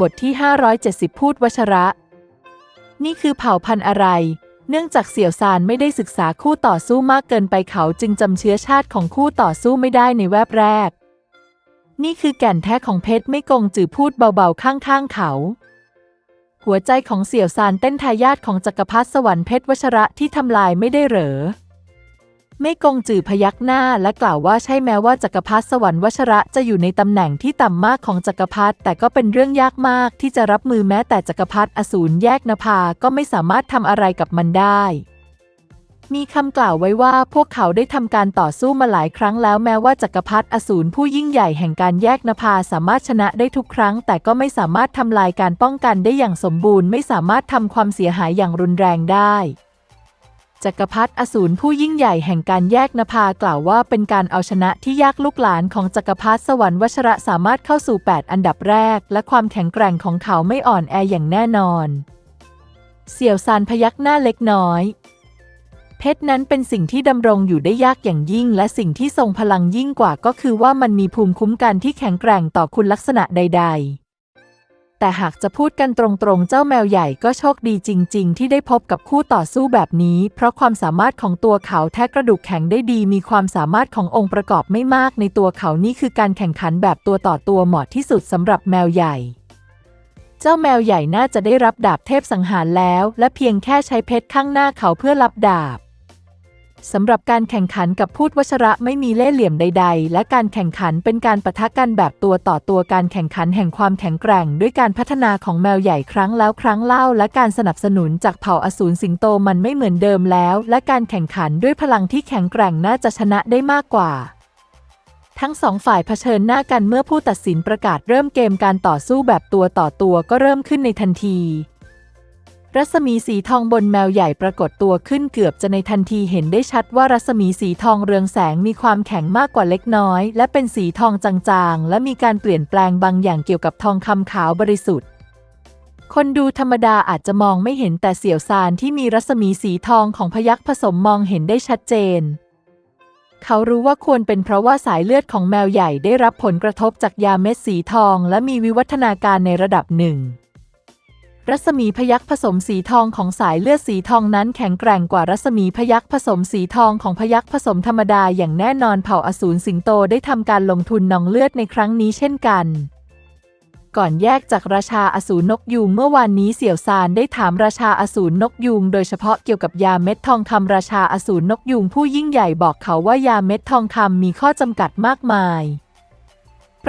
บทที่ 570 พูดวชระ นี่คือเผ่าพันธุ์อะไร เนื่องจากเสี่ยวซานไม่ได้ศึกษาคู่ต่อสู้มากเกินไปเขาจึงจำเชื้อชาติของคู่ต่อสู้ไม่ได้ในแวบแรก นี่คือแก่นแท้ของเพชรไม่กงจือพูดเบาๆข้างๆเขา หัวใจของเสี่ยวซานเต้นทายาทของจักรพรรดิสวรรค์เพชรวชระที่ทำลายไม่ได้เหรอ ไม่กงจือพยักหน้าและกล่าวว่าใช่แม้ว่าจักรพรรดิสวรรค์วชระจะอยู่ในตำแหน่งที่ต่ำมากของจักรพรรดิแต่ก็เป็นเรื่องยากมากที่จะรับมือแม้แต่จักรพรรดิอสูรแยกนภาก็ไม่สามารถทำอะไรกับมันได้มีคำกล่าวไว้ว่าพวกเขาได้ทำการต่อสู้มาหลายครั้งแล้วแม้ว่าจักรพรรดิอสูรผู้ยิ่งใหญ่แห่งการแยกนภาสามารถชนะได้ทุกครั้ง แต่ก็ไม่สามารถทำลายการป้องกันได้อย่างสมบูรณ์ ไม่สามารถทำความเสียหายอย่างรุนแรงได้ จักรพรรดิอสูรผู้ยิ่งใหญ่แห่งการแยกนภากล่าวว่าเป็นการเอาชนะที่ยากลูกหลานของจักรพรรดิสวรรค์วชระสามารถเข้าสู่ 8 อันดับแรก และความแข็งแกร่งของเขาไม่อ่อนแออย่างแน่นอน เสี่ยวซานพยักหน้าเล็กน้อย เพชรนั้นเป็นสิ่งที่ดำรงอยู่ได้ยากอย่างยิ่ง และสิ่งที่ทรงพลังยิ่งกว่าก็คือว่ามันมีภูมิคุ้มกันที่แข็งแกร่งต่อคุณลักษณะใด ๆ แต่หากจะพูดกันตรงๆ เจ้าแมวใหญ่ก็โชคดีจริง ๆ ที่ได้พบกับคู่ต่อสู้แบบนี้ เพราะความสามารถของตัวเขาแท้กระดูกแข็งได้ดี มีความสามารถขององค์ประกอบไม่มากในตัวเขานี่คือการแข่งขันแบบตัวต่อตัวเหมาะที่สุดสำหรับแมวใหญ่ เจ้าแมวใหญ่น่าจะได้รับดาบเทพสังหารแล้ว และเพียงแค่ใช้เพชรข้างหน้าเขาเพื่อรับดาบ สำหรับการแข่งขันกับพูดวัชระไม่มีเล่ห์เหลี่ยมใด ๆ และการแข่งขันเป็นการปะทะกันแบบตัวต่อตัวการแข่งขันแห่งความแข็งแกร่ง ด้วยการพัฒนาของแมวใหญ่ครั้งแล้วครั้งเล่า และการสนับสนุนจากเผ่าอสูรสิงโตมันไม่เหมือนเดิมแล้ว และการแข่งขันด้วยพลังที่แข็งแกร่งน่าจะชนะได้มากกว่าทั้งสองฝ่ายเผชิญหน้ากันเมื่อผู้ตัดสินประกาศเริ่มเกมการต่อสู้แบบตัวต่อตัวก็เริ่มขึ้นในทันที รัศมีสีทองบนแมวใหญ่ปรากฏตัวขึ้นเกือบจะในทันทีเห็นได้ชัดว่ารัศมีสีทองเรืองแสงมีความแข็งมากกว่าเล็กน้อย และเป็นสีทองจางๆ และมีการเปลี่ยนแปลงบางอย่างเกี่ยวกับทองคำขาวบริสุทธิ์ คนดูธรรมดาอาจจะมองไม่เห็นแต่เสี่ยวซานที่มีรัศมีสีทองของพยักผสมมองเห็นได้ชัดเจน เขารู้ว่าควรเป็นเพราะว่าสายเลือดของแมวใหญ่ได้รับผลกระทบจากยาเม็ดสีทอง และมีวิวัฒนาการในระดับหนึ่ง รัศมีพยักผสมสีทองของสายเลือดสีทองนั้นแข็งแกร่งกว่ารัศมีพยักผสมสีทองของพยักผสมธรรมดาอย่างแน่นอนเผ่าอสูรสิงโตได้ทำการลงทุนนองเลือดในครั้งนี้เช่นกัน ก่อนแยกจากราชาอสูรนกยูงเมื่อวานนี้เสี่ยวซานได้ถามราชาอสูรนกยูงโดยเฉพาะเกี่ยวกับยาเม็ดทองคำราชาอสูรนกยูงผู้ยิ่งใหญ่บอกเขาว่ายาเม็ดทองคำมีข้อจำกัดมากมาย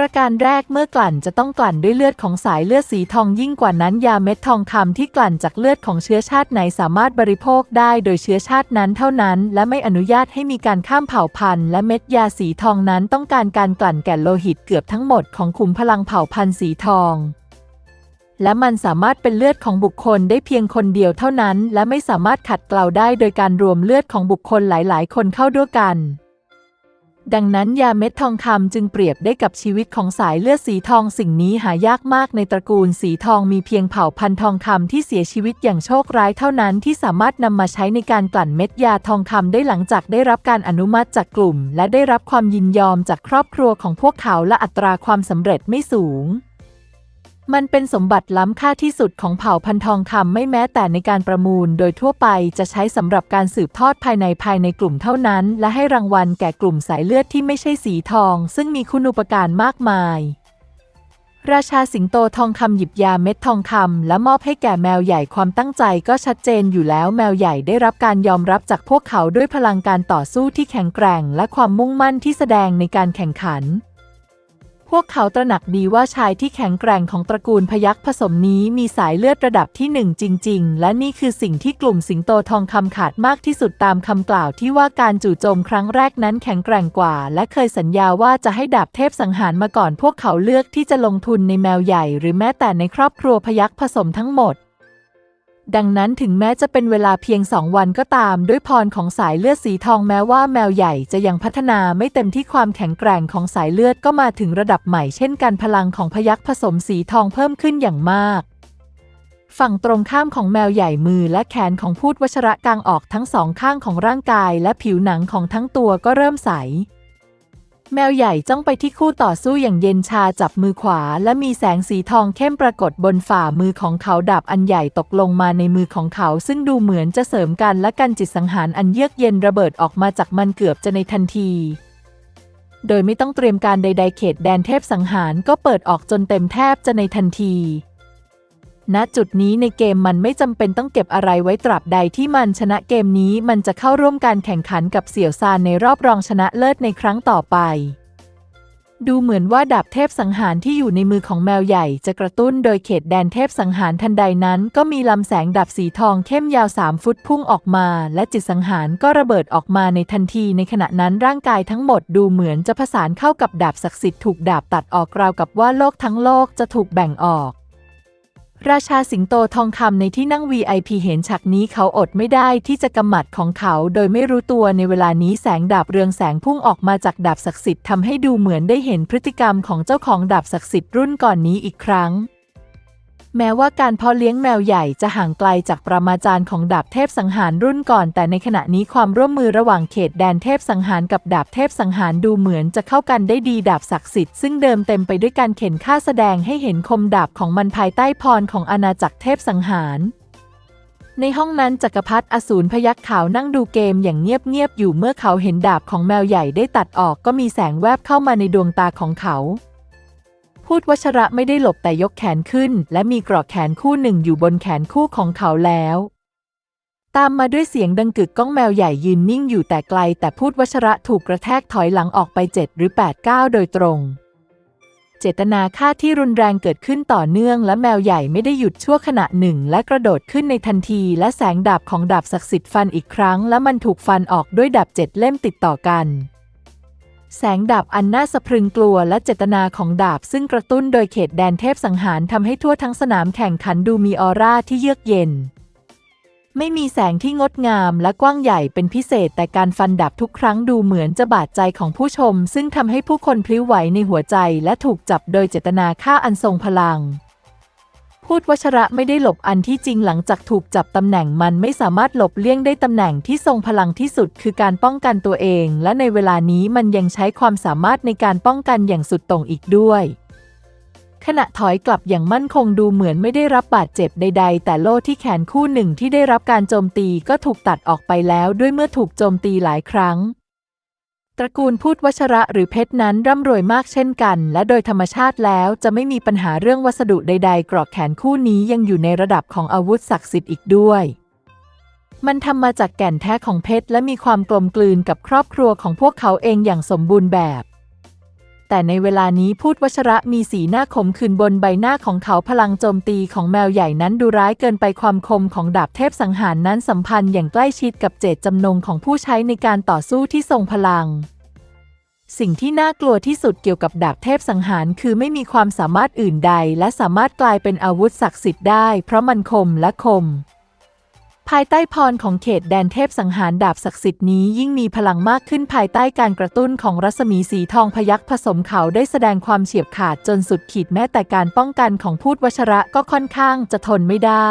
ประการแรกเมื่อกลั่นจะต้องกลั่นด้วยเลือดของสายเลือดสีทองยิ่งกว่านั้นยาเม็ดทองคำที่กลั่นจากเลือดของเชื้อชาติไหนสามารถบริโภคได้โดยเชื้อชาตินั้นเท่านั้น และไม่อนุญาตให้มีการข้ามเผ่าพันธุ์และเม็ดยาสีทองนั้นต้องการการกลั่นแก่โลหิตเกือบทั้งหมดของขุมพลังเผ่าพันธุ์สีทอง และมันสามารถเป็นเลือดของบุคคลได้เพียงคนเดียวเท่านั้น และไม่สามารถขัดเกลาได้โดยการรวมเลือดของบุคคลหลาย ๆ คนเข้าด้วยกัน ดังนั้นยาเม็ดทองคำจึงเปรียบได้กับชีวิตของสายเลือดสีทองสิ่งนี้หายากมากในตระกูลสีทองมีเพียงเผ่าพันธุ์ทองคำที่เสียชีวิตอย่างโชคร้ายเท่านั้นที่สามารถนำมาใช้ในการกลั่นเม็ดยาทองคำได้หลังจากได้รับการอนุมัติจากกลุ่ม และได้รับความยินยอมจากครอบครัวของพวกเขาและอัตราความสำเร็จไม่สูง มันเป็นสมบัติล้ำค่าที่สุดของเผ่าพันธุ์ทองคำไม่แม้แต่ในการประมูล โดยทั่วไปจะใช้สำหรับการสืบทอดภายในภายในกลุ่มเท่านั้น และให้รางวัลแก่กลุ่มสายเลือดที่ไม่ใช่สีทอง ซึ่งมีคุณูปการมากมาย ราชาสิงโตทองคำหยิบยาเม็ดทองคำและมอบให้แก่แมวใหญ่ความตั้งใจก็ชัดเจนอยู่แล้วแมวใหญ่ได้รับการยอมรับจากพวกเขาด้วยพลังการต่อสู้ที่แข็งแกร่ง และความมุ่งมั่นที่แสดงในการแข่งขัน พวกเขาตระหนักดีว่าชายที่แข็งแกร่งของตระกูลพยัคฆ์ผสมนี้มีสายเลือดระดับที่หนึ่งจริง ๆ และนี่คือสิ่งที่กลุ่มสิงโตทองคำขาดมากที่สุดตามคำกล่าวที่ว่าการจู่โจมครั้งแรกนั้นแข็งแกร่งกว่า และเคยสัญญาว่าจะให้ดาบเทพสังหารมาก่อน พวกเขาเลือกที่จะลงทุนในแมวใหญ่ หรือแม้แต่ในครอบครัวพยัคฆ์ผสมทั้งหมด ดังนั้นถึงแม้จะเป็นเวลาเพียงสองวันก็ตาม ด้วยพรของสายเลือดสีทองแม้ว่าแมวใหญ่จะยังพัฒนาไม่เต็มที่ความแข็งแกร่งของสายเลือดก็มาถึงระดับใหม่เช่นกันพลังของพยัคฆ์ผสมสีทองเพิ่มขึ้นอย่างมาก ฝั่งตรงข้ามของแมวใหญ่มือและแขนของพูดวัชระกลางออกทั้งสองข้างของร่างกาย และผิวหนังของทั้งตัวก็เริ่มใส แมวใหญ่จ้องไปที่คู่ต่อสู้อย่างเย็นชาจับมือขวา และมีแสงสีทองเข้มปรากฏบนฝ่ามือของเขาดาบอันใหญ่ตกลงมาในมือของเขา ซึ่งดูเหมือนจะเสริมกันและกันจิตสังหารอันเยือกเย็นระเบิดออกมาจากมันเกือบจะในทันที โดยไม่ต้องเตรียมการใด ๆ เขตแดนเทพสังหารก็เปิดออกจนเต็มแทบจะในทันที ณจุดนี้ในเกมมันไม่จำเป็นต้องเก็บอะไรไว้ตราบใดที่มันชนะเกมนี้มันจะเข้าร่วมการแข่งขันกับเสี่ยวซานในรอบรองชนะเลิศในครั้งต่อไป ดูเหมือนว่าดาบเทพสังหารที่อยู่ในมือของแมวใหญ่จะกระตุ้นโดยเขตแดนเทพสังหารทันใดนั้น ก็มีลำแสงดาบสีทองเข้มยาวสามฟุตพุ่งออกมา และจิตสังหารก็ระเบิดออกมาในทันทีในขณะนั้นร่างกายทั้งหมดดูเหมือนจะผสานเข้ากับดาบศักดิ์สิทธิ์ถูกดาบตัดออกราวกับว่าโลกทั้งโลกจะถูกแบ่งออก ราชาสิงโตทองคำในที่นั่ง VIP เห็นฉากนี้เขาอดไม่ได้ที่จะกำหมัดของเขา โดยไม่รู้ตัวในเวลานี้แสงดาบเรืองแสงพุ่งออกมาจากดาบศักดิ์สิทธิ์ทำให้ดูเหมือนได้เห็นพฤติกรรมของเจ้าของดาบศักดิ์สิทธิ์รุ่นก่อนนี้อีกครั้ง แม้ว่าการเพาะเลี้ยงแมวใหญ่จะห่างไกลจากปรมาจารย์ของดาบเทพสังหารรุ่นก่อน แต่ในขณะนี้ความร่วมมือระหว่างเขตแดนเทพสังหารกับดาบเทพสังหารดูเหมือนจะเข้ากันได้ดีดาบศักดิ์สิทธิ์ซึ่งเดิมเต็มไปด้วยการเข็นฆ่าแสดงให้เห็นคมดาบของมันภายใต้พรของอาณาจักรเทพสังหารในห้องนั้นจักรพรรดิอสูรพยักขาวนั่งดูเกมอย่างเงียบๆอยู่เมื่อเขาเห็นดาบของแมวใหญ่ได้ตัดออกก็มีแสงแวบเข้ามาในดวงตาของเขา พูดวัชระไม่ได้หลบแต่ยกแขนขึ้น และมีกรอกแขนคู่หนึ่งอยู่บนแขนคู่ของเขาแล้ว ตามมาด้วยเสียงดังกึกก้องแมวใหญ่ยืนนิ่งอยู่แต่ไกล แต่พูดวัชระถูกกระแทกถอยหลังออกไปเจ็ดหรือแปดก้าวโดยตรง เจตนาฆ่าที่รุนแรงเกิดขึ้นต่อเนื่องและแมวใหญ่ไม่ได้หยุดชั่วขณะหนึ่ง และกระโดดขึ้นในทันที และแสงดาบของดาบศักดิ์สิทธิ์ฟันอีกครั้ง และมันถูกฟันออกด้วยดาบเจ็ดเล่มติดต่อกัน แสงดาบอันน่าสะพรึงกลัวและเจตนาของดาบซึ่งกระตุ้นโดยเขตแดนเทพสังหารทำให้ทั่วทั้งสนามแข่งขันดูมีออร่าที่เยือกเย็น ไม่มีแสงที่งดงามและกว้างใหญ่เป็นพิเศษ แต่การฟันดาบทุกครั้งดูเหมือนจะบาดใจของผู้ชม ซึ่งทำให้ผู้คนพลิ้วไหวในหัวใจและถูกจับโดยเจตนาฆ่าอันทรงพลัง พูดวัชระไม่ได้หลบอันที่จริงหลังจากถูกจับตำแหน่งมันไม่สามารถหลบเลี่ยงได้ตำแหน่งที่ทรงพลังที่สุดคือการป้องกันตัวเอง และในเวลานี้มันยังใช้ความสามารถในการป้องกันอย่างสุดโต่งอีกด้วยขณะถอยกลับอย่างมั่นคงดูเหมือนไม่ได้รับบาดเจ็บใด ๆ แต่โล่ที่แขนคู่หนึ่งที่ได้รับการโจมตีก็ถูกตัดออกไปแล้วด้วยเมื่อถูกโจมตีหลายครั้ง ตระกูลพูดวัชระหรือเพชรนั้นร่ำรวยมากเช่นกัน และโดยธรรมชาติแล้วจะไม่มีปัญหาเรื่องวัสดุใด ๆ กรอกแขนคู่นี้ยังอยู่ในระดับของอาวุธศักดิ์สิทธิ์อีกด้วย มันทำมาจากแก่นแท้ของเพชรและมีความกลมกลืนกับครอบครัวของพวกเขาเองอย่างสมบูรณ์แบบ แต่ในเวลานี้พูดวัชระมีสีหน้าขมขื่นบนใบหน้าของเขาพลังโจมตีของแมวใหญ่นั้นดูร้ายเกินไปความคมของดาบเทพสังหารนั้นสัมพันธ์อย่างใกล้ชิดกับเจตจำนงของผู้ใช้ในการต่อสู้ที่ทรงพลัง สิ่งที่น่ากลัวที่สุดเกี่ยวกับดาบเทพสังหารคือไม่มีความสามารถอื่นใด และสามารถกลายเป็นอาวุธศักดิ์สิทธิ์ได้ เพราะมันคมและคม ภายใต้พรของเขตแดนเทพสังหารดาบศักดิ์สิทธิ์นี้ยิ่งมีพลังมากขึ้นภายใต้การกระตุ้นของรัศมีสีทองพยักผสมเขาได้แสดงความเฉียบขาดจนสุดขีดแม้แต่การป้องกันของพูดวชระก็ค่อนข้างจะทนไม่ได้